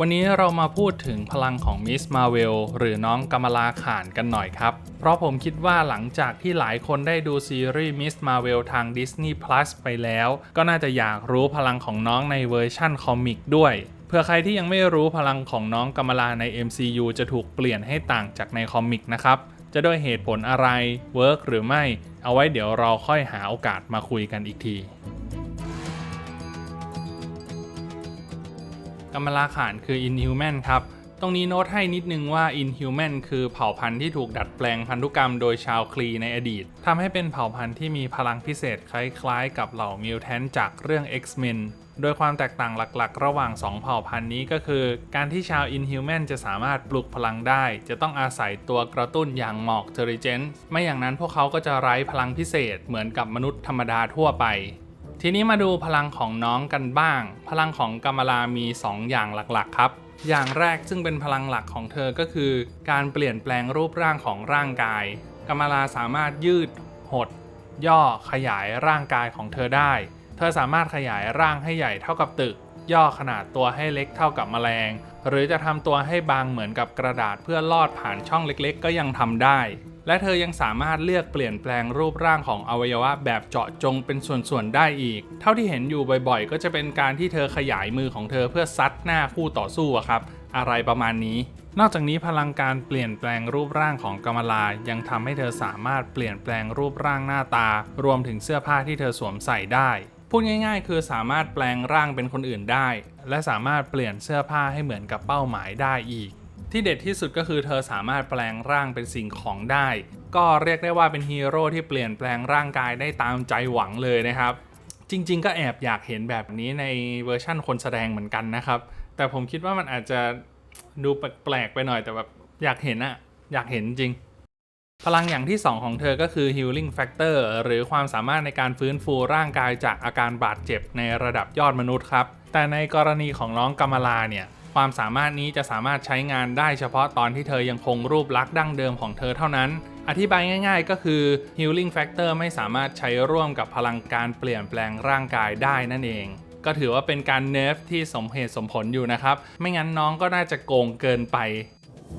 วันนี้เรามาพูดถึงพลังของมิสมาเวลหรือน้องกัมลาขานกันหน่อยครับ เพราะผมคิดว่าหลังจากที่หลายคนได้ดูซีรีส์มิสมาเวลทาง Disney Plus ไปแล้ว ก็น่าจะอยากรู้พลังของน้องในเวอร์ชั่นคอมิกด้วยเพื่อใครที่ยังไม่รู้พลังของน้องกัมลาใน MCU จะถูกเปลี่ยนให้ต่างจากในคอมิกนะครับ จะด้วยเหตุผลอะไรเวิร์กหรือไม่ เอาไว้เดี๋ยวเราค่อยหาโอกาสมาคุยกันอีกที กัมมาลาขานคือ Inhuman ครับ ตรงนี้โน้ตให้นิดนึงว่า Inhuman คือเผ่าพันธุ์ที่ถูกดัดแปลงพันธุกรรมโดยชาวคลีในอดีตทำให้เป็นเผ่าพันธุ์ที่มีพลังพิเศษคล้ายๆ กับเหล่ามิวแทนจากเรื่อง X-Men โดยความแตกต่างหลักๆ ระหว่าง 2 เผ่าพันธุ์นี้ก็คือ การที่ชาว Inhuman จะสามารถปลุกพลังได้ จะต้องอาศัยตัวกระตุ้นอย่างหมอกเทอริเจนไม่อย่างนั้นพวกเขาก็จะไร้พลังพิเศษเหมือนกับมนุษย์ธรรมดาทั่วไป ทีนี้มาดูพลังของน้องกันบ้าง พลังของกัมมลามี 2 อย่างหลักๆ ครับ อย่างแรกซึ่งเป็นพลังหลักของเธอก็คือ การเปลี่ยนแปลงรูปร่างของร่างกายกัมมลาสามารถยืด หด ย่อขยายร่างกายของเธอได้ เธอสามารถขยายร่างให้ใหญ่เท่ากับตึก ย่อขนาดตัวให้เล็กเท่ากับแมลง หรือจะทำตัวให้บางเหมือนกับกระดาษเพื่อลอดผ่านช่องเล็กๆ ก็ยังทำได้ และเธอยังสามารถเลือกเปลี่ยนแปลงรูปร่างของอวัยวะแบบเจาะจงเป็นส่วนๆได้อีก เท่าที่เห็นอยู่บ่อยๆ ก็จะเป็นการที่เธอขยายมือของเธอเพื่อซัดหน้าคู่ต่อสู้อะครับ อะไรประมาณนี้ นอกจากนี้พลังการเปลี่ยนแปลงรูปร่างของกำมลายังทำให้เธอสามารถเปลี่ยนแปลงรูปร่างหน้าตา รวมถึงเสื้อผ้าที่เธอสวมใส่ได้พูดง่ายๆ คือสามารถแปลงร่างเป็นคนอื่นได้ และสามารถเปลี่ยนเสื้อผ้าให้เหมือนกับเป้าหมายได้อีก ที่เด็ดที่สุดก็คือเธอสามารถแปลงร่างเป็นสิ่งของได้ ก็เรียกได้ว่าเป็นฮีโร่ที่เปลี่ยนแปลงร่างกายได้ตามใจหวังเลยนะครับ จริง ๆ ก็แอบอยากเห็นแบบนี้ในเวอร์ชั่นคนแสดงเหมือนกันนะครับ แต่ผมคิดว่ามันอาจจะดูแปลกๆไปหน่อยแต่แบบอยากเห็นอะอยากเห็นจริง พลังอย่างที่ 2 ของเธอก็คือ healing factor หรือความสามารถในการฟื้นฟูร่างกายจากอาการบาดเจ็บในระดับยอดมนุษย์ครับ แต่ในกรณีของน้องกัมลาเนี่ย ความสามารถนี้จะสามารถใช้งานได้เฉพาะตอนที่เธอยังคงรูปลักษณ์ดั้งเดิมของเธอเท่านั้น อธิบายง่ายๆ ก็คือ healing factor ไม่สามารถใช้ร่วมกับพลังการเปลี่ยนแปลงร่างกายได้นั่นเอง ก็ถือว่าเป็นการเนฟที่สมเหตุสมผลอยู่นะครับ ไม่งั้นน้องก็น่าจะโกงเกินไป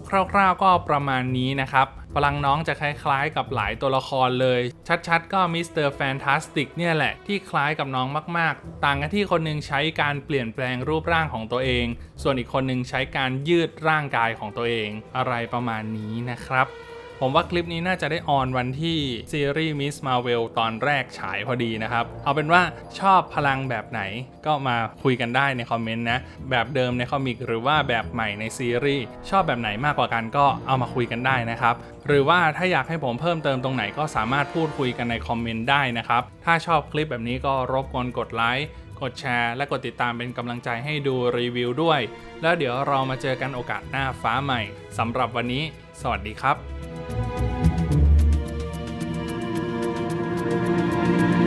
คร่าวๆก็ประมาณนี้นะครับพลังน้องจะคล้ายๆ กับหลายตัวละครเลย ชัดๆ ก็มิสเตอร์แฟนตาสติกเนี่ยแหละที่คล้ายกับน้องมากๆ ต่างกันที่คนหนึงใช้การเปลี่ยนแปลงรูปร่างของตัวเอง ส่วนอีกคนหนึงใช้การยืดร่างกายของตัวเอง อะไรประมาณนี้นะครับ ผมว่าคลิปนี้น่าจะได้ออนวันที่ซีรีส์มิสมาเวลตอนแรกฉายพอดีนะครับ เอาเป็นว่าชอบพลังแบบไหนก็มาคุยกันได้ในคอมเมนต์นะ แบบเดิมในคอมิกหรือว่าแบบใหม่ในซีรีส์ชอบแบบไหนมากกว่ากันก็เอามาคุยกันได้นะครับ หรือว่าถ้าอยากให้ผมเพิ่มเติมตรงไหนก็สามารถพูดคุยกันในคอมเมนต์ได้นะครับ ถ้าชอบคลิปแบบนี้ก็รบกวนกดไลค์กดแชร์และกดติดตามเป็นกำลังใจให้ดูรีวิวด้วย แล้วเดี๋ยวเรามาเจอกันโอกาสหน้าฟ้าใหม่สำหรับวันนี้ สวัสดีครับ Thank you.